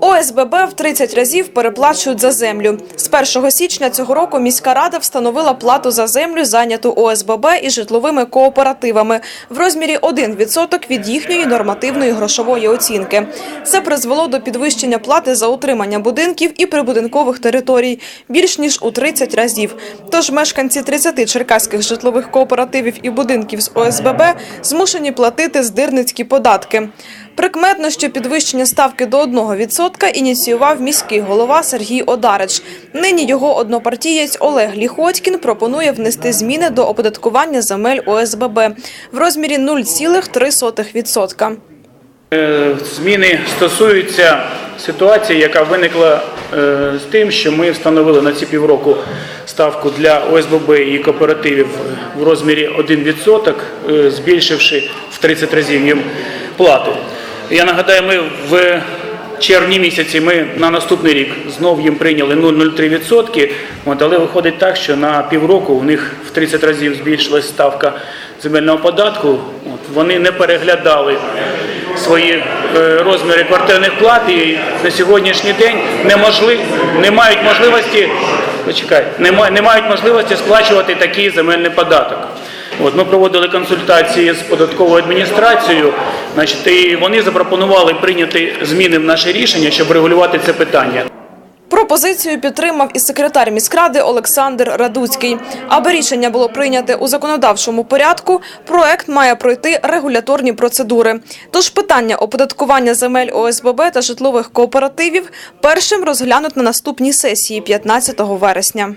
ОСББ в 30 разів переплачують за землю. З 1 січня цього року міська рада встановила плату за землю, зайняту ОСББ і житловими кооперативами в розмірі 1% від їхньої нормативної грошової оцінки. Це призвело до підвищення плати за утримання будинків і прибудинкових територій більш ніж у 30 разів. Тож мешканці 30 черкаських житлових кооперативів і будинків з ОСББ змушені платити здирницькі податки. Прикметно, що підвищення ставки до 1% ініціював міський голова Сергій Одарич. Нині його однопартієць Олег Ліхотькін пропонує внести зміни до оподаткування земель ОСББ в розмірі 0,3%. Е, Зміни стосуються ситуації, яка виникла е, з тим, що ми встановили на ці півроку ставку для ОСББ і кооперативів в розмірі 1%, е, збільшивши в 30 разів їм плату. Я нагадаю, ми в червні місяці ми на наступний рік знов їм прийняли 0,03%, от, але виходить так, що на півроку у них в 30 разів збільшилась ставка земельного податку. Вони не переглядали свої е, розміри квартирних плат і на сьогоднішній день неможли, не мають можливості, почекай, не, не мають можливості сплачувати такий земельний податок. От, ми проводили консультації з податковою адміністрацією, значить, і вони запропонували прийняти зміни в наше рішення, щоб регулювати це питання. Пропозицію підтримав і секретар міськради Олександр Радуцький. Аби рішення було прийняте у законодавчому порядку, проект має пройти регуляторні процедури. Тож питання оподаткування земель ОСББ та житлових кооперативів першим розглянуть на наступній сесії 15 вересня.